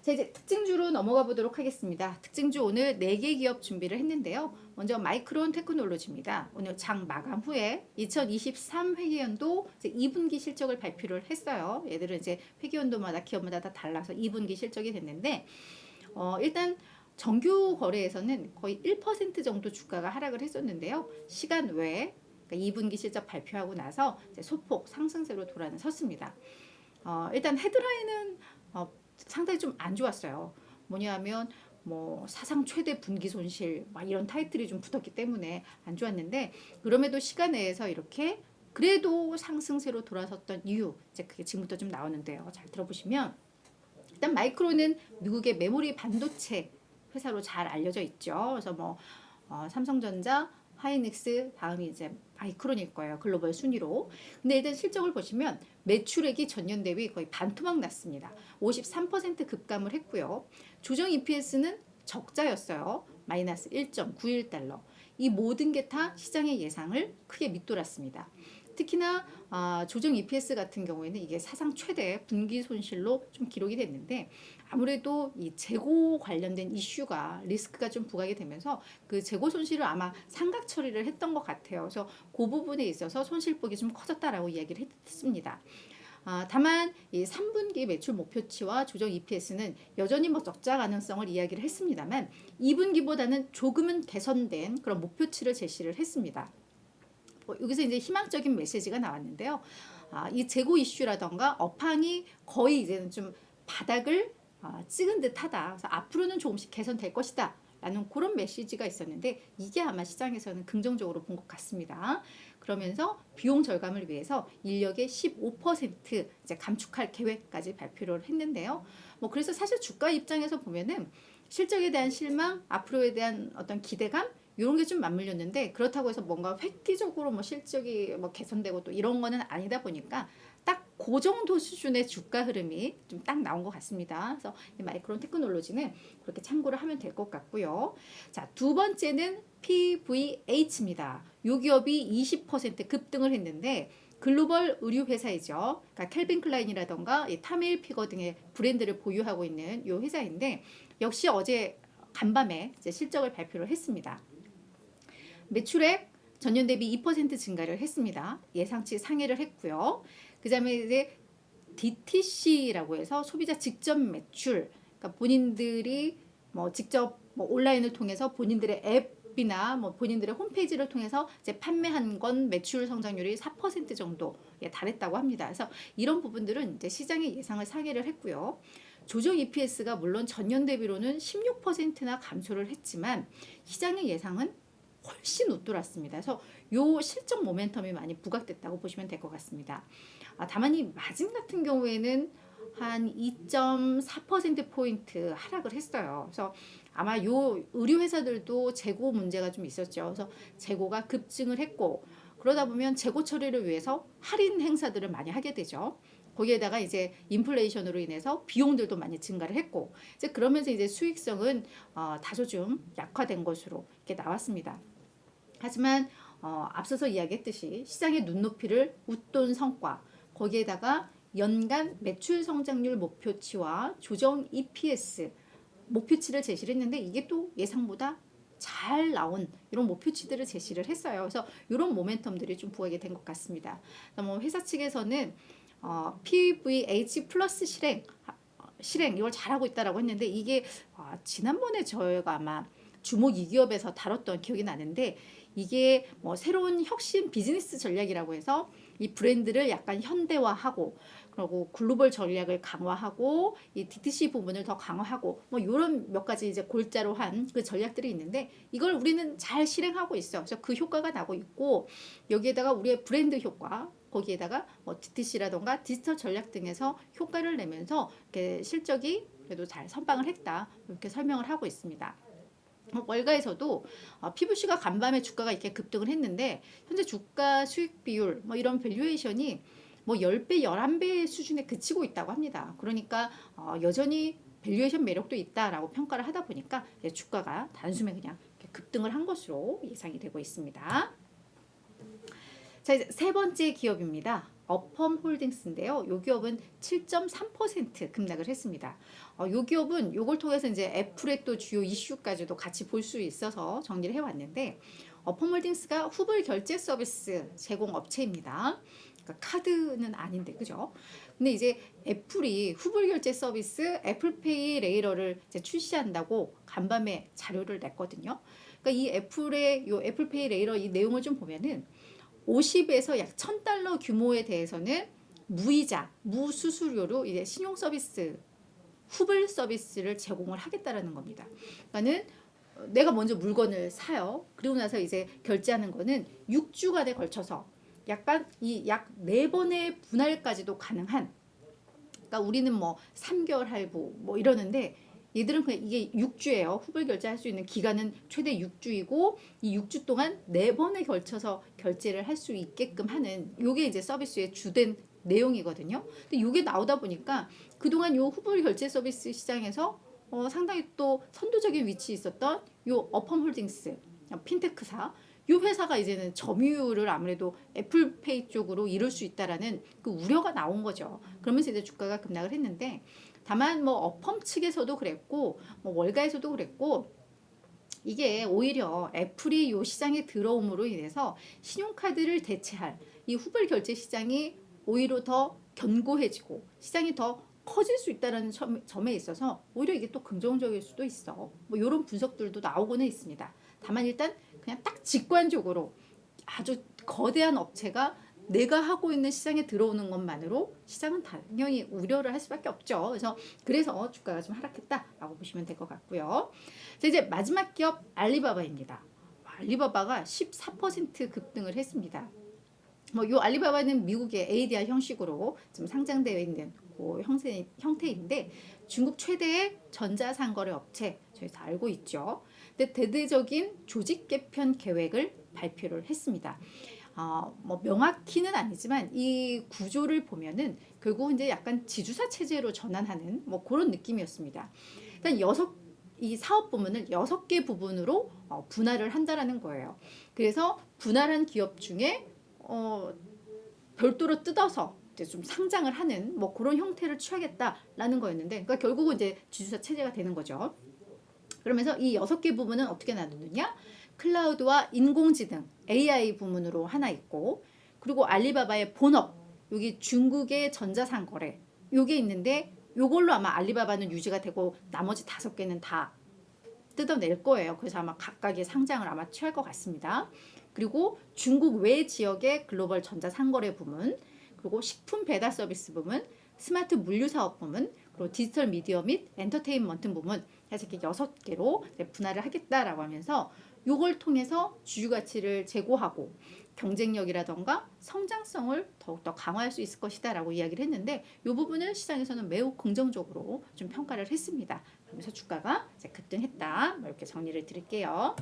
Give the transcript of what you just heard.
자 이제 특징주로 넘어가 보도록 하겠습니다. 특징주 오늘 4개 기업 준비를 했는데요. 먼저 마이크론 테크놀로지입니다. 오늘 장 마감 후에 2023 회계연도 이제 2분기 실적을 발표를 했어요. 얘들은 이제 회계연도마다 기업마다 다 달라서 2분기 실적이 됐는데 어, 일단 정규 거래에서는 거의 1% 정도 주가가 하락을 했었는데요. 시간 외에 그러니까 2분기 실적 발표하고 나서 소폭 상승세로 돌아섰습니다. 어, 일단 헤드라인은 어, 상당히 좀 안 좋았어요. 뭐냐면 뭐 사상 최대 분기 손실 막 이런 타이틀이 좀 붙었기 때문에 안 좋았는데 그럼에도 시간 내에서 이렇게 그래도 상승세로 돌아섰던 이유 이제 그게 지금부터 좀 나오는데요. 잘 들어보시면 일단 마이크로는 미국의 메모리 반도체 회사로 잘 알려져 있죠. 그래서 뭐 어, 삼성전자, 하이닉스 다음이 이제 마이크론일 거예요. 글로벌 순위로. 근데 일단 실적을 보시면 매출액이 전년 대비 거의 반토막 났습니다. 53% 급감을 했고요. 조정 EPS는 적자였어요. 마이너스 1.91달러. 이 모든 게 다 시장의 예상을 크게 밑돌았습니다. 특히나 아, 조정 EPS 같은 경우에는 이게 사상 최대 분기 손실로 좀 기록이 됐는데 아무래도 이 재고 관련된 이슈가 리스크가 좀 부각이 되면서 그 재고 손실을 아마 상각 처리를 했던 것 같아요. 그래서 그 부분에 있어서 손실폭이 좀 커졌다라고 이야기를 했습니다. 아, 다만 이 3분기 매출 목표치와 조정 EPS는 여전히 뭐 적자 가능성을 이야기를 했습니다만 2분기보다는 조금은 개선된 그런 목표치를 제시를 했습니다. 뭐 여기서 이제 희망적인 메시지가 나왔는데요. 아, 이 재고 이슈라던가 업황이 거의 이제는 좀 바닥을 아, 찍은 듯하다. 그래서 앞으로는 조금씩 개선될 것이다. 라는 그런 메시지가 있었는데 이게 아마 시장에서는 긍정적으로 본 것 같습니다. 그러면서 비용 절감을 위해서 인력의 15% 이제 감축할 계획까지 발표를 했는데요. 뭐 그래서 사실 주가 입장에서 보면은 실적에 대한 실망, 앞으로에 대한 어떤 기대감 이런 게 좀 맞물렸는데 그렇다고 해서 뭔가 획기적으로 뭐 실적이 뭐 개선되고 또 이런 거는 아니다 보니까 딱 그 정도 수준의 주가 흐름이 좀 딱 나온 것 같습니다. 그래서 이 마이크론 테크놀로지는 그렇게 참고를 하면 될 것 같고요. 자, 두 번째는 PVH입니다. 이 기업이 20% 급등을 했는데 글로벌 의류 회사이죠. 그러니까 켈빈 클라인이라던가 이 타밀 피거 등의 브랜드를 보유하고 있는 이 회사인데 역시 어제 간밤에 실적을 발표를 했습니다. 매출액 전년 대비 2% 증가를 했습니다. 예상치 상회를 했고요. 그다음에 이제 DTC라고 해서 소비자 직접 매출, 그러니까 본인들이 뭐 직접 뭐 온라인을 통해서 본인들의 앱이나 뭐 본인들의 홈페이지를 통해서 이제 판매한 건 매출 성장률이 4% 정도에 달했다고 합니다. 그래서 이런 부분들은 이제 시장의 예상을 상회를 했고요. 조정 EPS가 물론 전년 대비로는 16%나 감소를 했지만 시장의 예상은 훨씬 웃돌았습니다. 그래서 요 실적 모멘텀이 많이 부각됐다고 보시면 될 것 같습니다. 아, 다만 이 마진 같은 경우에는 한 2.4% 포인트 하락을 했어요. 그래서 아마 요 의류 회사들도 재고 문제가 좀 있었죠. 그래서 재고가 급증을 했고 그러다 보면 재고 처리를 위해서 할인 행사들을 많이 하게 되죠. 거기에다가 이제 인플레이션으로 인해서 비용들도 많이 증가를 했고 이제 그러면서 이제 수익성은 어, 다소 좀 약화된 것으로 이렇게 나왔습니다. 하지만 어, 앞서서 이야기했듯이 시장의 눈높이를 웃돈 성과 거기에다가 연간 매출 성장률 목표치와 조정 EPS 목표치를 제시를 했는데 이게 또 예상보다 잘 나온 이런 목표치들을 제시를 했어요. 그래서 이런 모멘텀들이 좀 부각이 된 것 같습니다. 뭐 회사 측에서는 어, PVH 플러스 실행 어, 실행 이걸 잘하고 있다라고 했는데 이게 아, 지난번에 저희가 아마 주목 이 기업에서 다뤘던 기억이 나는데 이게 뭐 새로운 혁신 비즈니스 전략이라고 해서 이 브랜드를 약간 현대화하고 그리고 글로벌 전략을 강화하고 이 DTC 부분을 더 강화하고 뭐 이런 몇 가지 이제 골자로 한 그 전략들이 있는데 이걸 우리는 잘 실행하고 있어. 그래서 그 효과가 나고 있고 여기에다가 우리의 브랜드 효과 거기에다가 뭐 DTC라던가 디지털 전략 등에서 효과를 내면서 이렇게 실적이 그래도 잘 선방을 했다 이렇게 설명을 하고 있습니다. 어, 월가에서도 어, PVC가 간밤에 주가가 이렇게 급등을 했는데 현재 주가 수익 비율 뭐 이런 밸류에이션이 뭐 10배, 11배 수준에 그치고 있다고 합니다. 그러니까 어, 여전히 밸류에이션 매력도 있다라고 평가를 하다 보니까 주가가 단숨에 그냥 급등을 한 것으로 예상이 되고 있습니다. 자, 이제 세 번째 기업입니다. 어펌 홀딩스인데요. 이 기업은 7.3% 급락을 했습니다. 어, 이 기업은 이걸 통해서 이제 애플의 또 주요 이슈까지도 같이 볼 수 있어서 정리를 해왔는데 어펌 홀딩스가 후불 결제 서비스 제공 업체입니다. 그러니까 카드는 아닌데 그죠? 근데 이제 애플이 후불 결제 서비스 애플페이 레이러를 이제 출시한다고 간밤에 자료를 냈거든요. 그러니까 이 애플의 요 애플페이 레이러 이 내용을 좀 보면은 50에서 약 1000달러 규모에 대해서는 무이자, 무수수료로 이제 신용 서비스 후불 서비스를 제공을 하겠다라는 겁니다. 그러니까는 내가 먼저 물건을 사요. 그리고 나서 이제 결제하는 거는 6주간에 걸쳐서 약간 이 약 네 번의 분할까지도 가능한 그러니까 우리는 뭐 3개월 할부 뭐 이러는데 얘들은 그냥 이게 6주예요. 후불 결제할 수 있는 기간은 최대 6주이고 이 6주 동안 네 번에 걸쳐서 결제를 할 수 있게끔 하는 요게 이제 서비스의 주된 내용이거든요. 근데 이게 나오다 보니까 그동안 요 후불 결제 서비스 시장에서 어, 상당히 또 선도적인 위치에 있었던 요 어펌 홀딩스 핀테크사 요 회사가 이제는 점유율을 아무래도 애플페이 쪽으로 이룰 수 있다라는 그 우려가 나온 거죠. 그러면서 이제 주가가 급락을 했는데 다만 뭐 어펌 측에서도 그랬고 뭐 월가에서도 그랬고 이게 오히려 애플이 요 시장에 들어옴으로 인해서 신용카드를 대체할 이 후불 결제 시장이 오히려 더 견고해지고 시장이 더 커질 수 있다는 점- 점에 있어서 오히려 이게 또 긍정적일 수도 있어. 뭐 이런 분석들도 나오고는 있습니다. 다만 일단 그냥 딱 직관적으로 아주 거대한 업체가 내가 하고 있는 시장에 들어오는 것만으로 시장은 당연히 우려를 할 수밖에 없죠. 그래서 그래서 주가가 좀 하락했다라고 보시면 될 것 같고요. 자, 이제 마지막 기업 알리바바입니다. 알리바바가 14% 급등을 했습니다. 뭐요 알리바바는 미국의 ADR 형식으로 지금 상장되어 있는 그 형태, 형태인데 중국 최대의 전자상거래 업체 저희 다 알고 있죠. 근데 대대적인 조직 개편 계획을 발표를 했습니다. 어, 뭐 명확히는 아니지만 이 구조를 보면은 결국 이제 약간 지주사 체제로 전환하는 뭐 그런 느낌이었습니다. 일단 여섯 이 사업 부문을 여섯 개 부분으로 어, 분할을 한다라는 거예요. 그래서 분할한 기업 중에 어, 별도로 뜯어서 이제 좀 상장을 하는 뭐 그런 형태를 취하겠다라는 거였는데, 그러니까 결국은 이제 지주사 체제가 되는 거죠. 그러면서 이 여섯 개 부문은 어떻게 나누느냐? 클라우드와 인공지능 AI 부문으로 하나 있고, 그리고 알리바바의 본업 여기 중국의 전자상거래 요게 있는데 요걸로 아마 알리바바는 유지가 되고 나머지 다섯 개는 다 뜯어낼 거예요. 그래서 아마 각각의 상장을 아마 취할 것 같습니다. 그리고 중국 외 지역의 글로벌 전자상거래 부문, 그리고 식품 배달 서비스 부문, 스마트 물류 사업 부문, 그리고 디지털 미디어 및 엔터테인먼트 부문 해서 이렇게 여섯 개로 분할을 하겠다라고 하면서 요걸 통해서 주주 가치를 제고하고 경쟁력이라던가 성장성을 더욱더 강화할 수 있을 것이다 라고 이야기를 했는데 이 부분을 시장에서는 매우 긍정적으로 좀 평가를 했습니다. 그러면서 주가가 급등했다. 뭐 이렇게 정리를 드릴게요.